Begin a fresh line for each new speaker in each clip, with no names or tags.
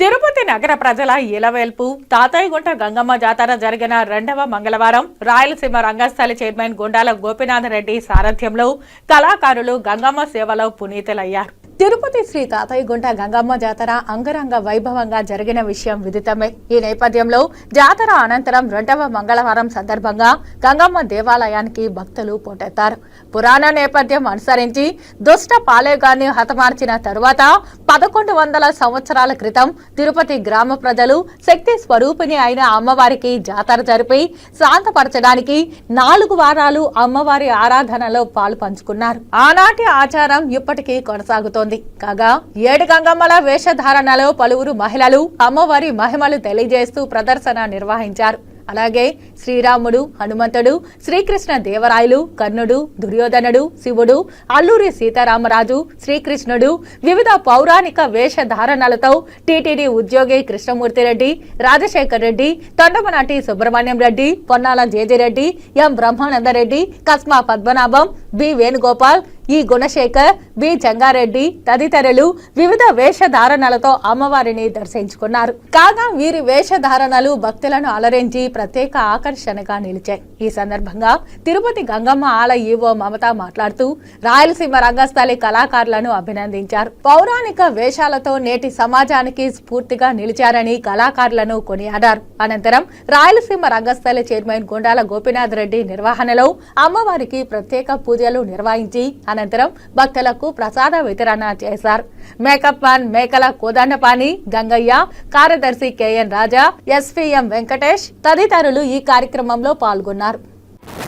తిరుపతి నగర ప్రజల ఇలవేల్పు. తాతయ్యగుంట గంగమ్మ జాతర జరిగిన రెండవ మంగళవారం రాయలసీమ రంగస్థలి చైర్మన్ గుండాల గోపీనాథరెడ్డి సారథ్యంలో కళాకారులు గంగమ్మ సేవలో పునీతులయ్యారు. తిరుపతి శ్రీ తాతయ్యగుంట గంగమ్మ జాతర అంగరంగ వైభవంగా జరిగిన విషయం విదితమే. ఈ నేపథ్యంలో జాతర అనంతరం రెండవ మంగళవారం సందర్భంగా గంగమ్మ దేవాలయానికి భక్తులు పోటెత్తారు. పురాణ నేపథ్యం అనుసరించి దుష్ట పాలేగాన్ని హతమార్చిన తరువాత పదకొండు వందల సంవత్సరాల క్రితం తిరుపతి గ్రామ ప్రజలు శక్తి స్వరూపిణి అయిన అమ్మవారికి జాతర జరిపి శాంతపరచడానికి నాలుగు వారాలు అమ్మవారి ఆరాధనలో పాలు పంచుకున్నారు ఆనాటి ఆచారం ఇప్పటికీ కొనసాగుతోంది. కాగా ఏడు గంగమ్మల వేషధారణలో పలువురు మహిళలు అమ్మవారి మహిమలు తెలియజేస్తూ ప్రదర్శన నిర్వహించారు. అలాగే శ్రీరాముడు హనుమంతుడు శ్రీకృష్ణ దేవరాయలు కర్ణుడు దుర్యోధనుడు శివుడు అల్లూరి సీతారామరాజు శ్రీకృష్ణుడు వివిధ పౌరాణిక వేషధారణలతో టీటీడీ ఉద్యోగి Krishnamurthy Reddy Rajasekhar Reddy Thondamanati Subrahmanyam Reddy Ponnala Jeji Reddy M Brahmananda Reddy Kasma Padmanabham B Venugopal E Gunasekhar B Jangareddy తదితరులు వివిధ వేషధారణలతో అమ్మవారిని దర్శించుకున్నారు. కాగా వీరి వేషధారణలు భక్తులను అలరించి ప్రత్యేక ఆకర్షణగా నిలిచాయి. ఈ సందర్భంగా తిరుపతి గంగమ్మ ఆలయ ఈవో మమత మాట్లాడుతూ రాయలసీమ రంగస్థలి కళాకారులను అభినందించారు. పౌరాణిక వేషాలతో నేటి సమాజానికి స్ఫూర్తిగా నిలిచారని కళాకారులను కొనియాడారు. అనంతరం రాయలసీమ రంగస్థలి చైర్మన్ గుండాల గోపీనాథ్ రెడ్డి నిర్వహణలో అమ్మవారికి ప్రత్యేక పూజలు నిర్వహించి అనంతరం భక్తులకు ప్రసాద వితరణ చేశారు. మేకప్ మ్యాన్ మేకల కోదండపాణి గంగయ్య కార్యదర్శి కెఎన్ రాజా ఎస్పీఎం వెంకటేష్ తదితరులు ఈ కార్యక్రమంలో పాల్గొన్నారు.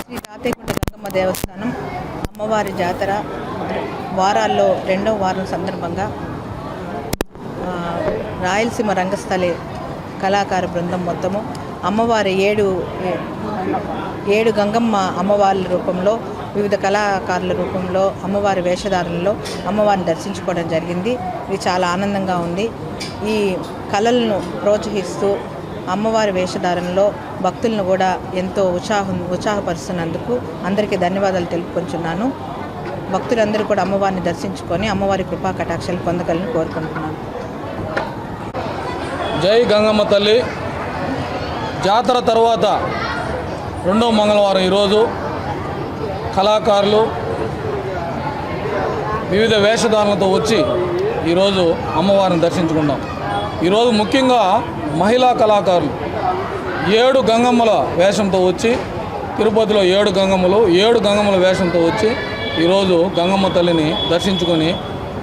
శ్రీ గంగమ్మ దేవస్థానం అమ్మవారి జాతర వారాల్లో రెండవ వారం సందర్భంగా రాయలసీమ రంగస్థలి కళాకార బృందం మొత్తము అమ్మవారి ఏడు ఏడు గంగమ్మ అమ్మవార్ల రూపంలో వివిధ కళాకారుల రూపంలో అమ్మవారి వేషధారణలో అమ్మవారిని దర్శించుకోవడం జరిగింది. ఇది చాలా ఆనందంగా ఉంది. ఈ కళలను ప్రోత్సహిస్తూ అమ్మవారి వేషధారణలో భక్తులను కూడా ఎంతో ఉత్సాహం ఉత్సాహపరుస్తున్నందుకు అందరికీ ధన్యవాదాలు తెలుపుకొంచున్నాను భక్తులందరూ కూడా అమ్మవారిని దర్శించుకొని అమ్మవారి కృపా కటాక్షలు పొందగలని కోరుకుంటున్నాను.
జై గంగమ్మ తల్లి. జాతర తర్వాత రెండో మంగళవారం ఈరోజు కళాకారులు వివిధ వేషధారణలతో వచ్చి ఈరోజు అమ్మవారిని దర్శించుకున్నాం. ఈరోజు ముఖ్యంగా మహిళా కళాకారులు ఏడు గంగమ్మల వేషంతో వచ్చి తిరుపతిలో ఏడు గంగమ్మలు ఏడు గంగమ్మల వేషంతో వచ్చి ఈరోజు గంగమ్మ తల్లిని దర్శించుకొని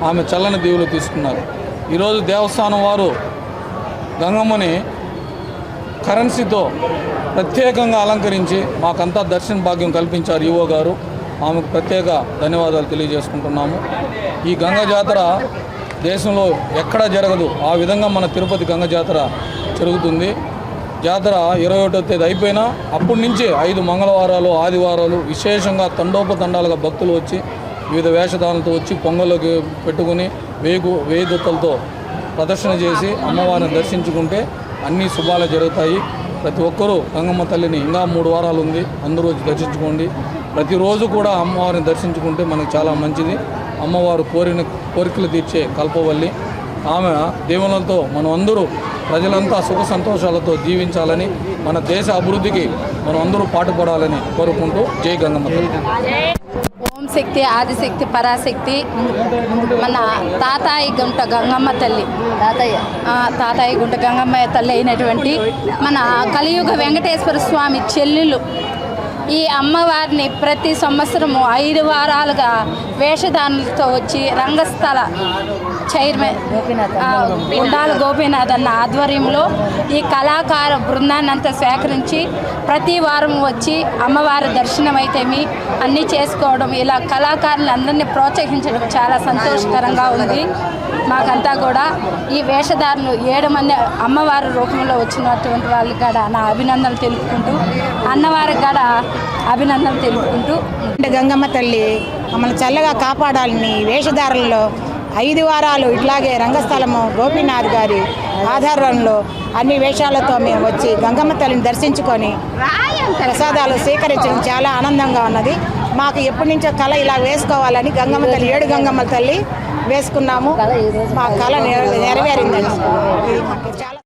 ఆమె చల్లని దీవులు తీసుకున్నారు. ఈరోజు దేవస్థానం వారు గంగమ్మని కరెన్సీతో ప్రత్యేకంగా అలంకరించి మాకంతా దర్శన భాగ్యం కల్పించారు ఈవో గారు. ఆమెకు ప్రత్యేక ధన్యవాదాలు తెలియజేసుకుంటున్నాము. ఈ గంగ జాతర దేశంలో ఎక్కడా జరగదు ఆ విధంగా మన తిరుపతి గంగ జాతర జరుగుతుంది. జాతర ఇరవై ఒకటో తేదీ అయిపోయినా అప్పటి నుంచి ఐదు మంగళవారాలు ఆదివారాలు విశేషంగా తండోపతండాలుగా భక్తులు వచ్చి వివిధ వేషధారణలతో వచ్చి పొంగల్లోకి పెట్టుకుని వేగు వేయి దుత్తలతో ప్రదర్శన చేసి అమ్మవారిని దర్శించుకుంటే అన్ని శుభాలు జరుగుతాయి. ప్రతి ఒక్కరూ గంగమ్మ తల్లిని ఇంకా మూడు వారాలు ఉంది. అందరూ దర్శించుకోండి. ప్రతిరోజు కూడా అమ్మవారిని దర్శించుకుంటే మనకు చాలా మంచిది. అమ్మవారు కోరిన కోరికలు తీర్చే కల్పవల్లి. ఆమె దీవెనలతో మనం అందరూ ప్రజలంతా సుఖ సంతోషాలతో జీవించాలని మన దేశ అభివృద్ధికి మనం అందరూ పాటుపడాలని కోరుకుంటూ జై గంగమ్మ తల్లి.
శక్తి ఆదిశక్తి పరాశక్తి మన తాతాయి గుంట గంగమ్మ తల్లి. తాతయ్య. తాతాయి గుంట గంగమ్మ తల్లి అయినటువంటి మన కలియుగ వెంకటేశ్వర స్వామి చెల్లెలు. ఈ అమ్మవారిని ప్రతి సంవత్సరము ఐదు వారాలుగా వేషధానులతో వచ్చి రంగస్థల చైర్మన్ ఉండాల గోపీనాథ్ అన్న ఆధ్వర్యంలో ఈ కళాకార బృందాన్ని అంతా సేకరించి ప్రతి వారం వచ్చి అమ్మవారి దర్శనం అయితేమి అన్నీ చేసుకోవడం ఇలా కళాకారులు అందరినీ ప్రోత్సహించడం చాలా సంతోషకరంగా ఉంది. మాకంతా కూడా ఈ వేషధారులు ఏడు మంది అమ్మవారి రూపంలో వచ్చినటువంటి వాళ్ళకి కూడా నా అభినందనలు తెలుపుకుంటూ అన్నవారికి కూడా అభినందనలు తెలుపుకుంటూ.
అంటే గంగమ్మ తల్లి మమ్మల్ని చల్లగా కాపాడాలని వేషధారణలో ఐదు వారాలు ఇట్లాగే రంగస్థలము గోపీనాథ్ గారి ఆధారంలో అన్ని వేషాలతో మేము వచ్చి గంగమ్మ తల్లిని దర్శించుకొని ప్రసాదాలు స్వీకరించడం చాలా ఆనందంగా ఉన్నది.
మాకు ఎప్పటి నుంచో కళ ఇలా వేసుకోవాలని గంగమ్మ తల్లి ఏడు గంగమ్మ తల్లి వేసుకున్నాము. మా కళ నెరవేరిందండి. చాలా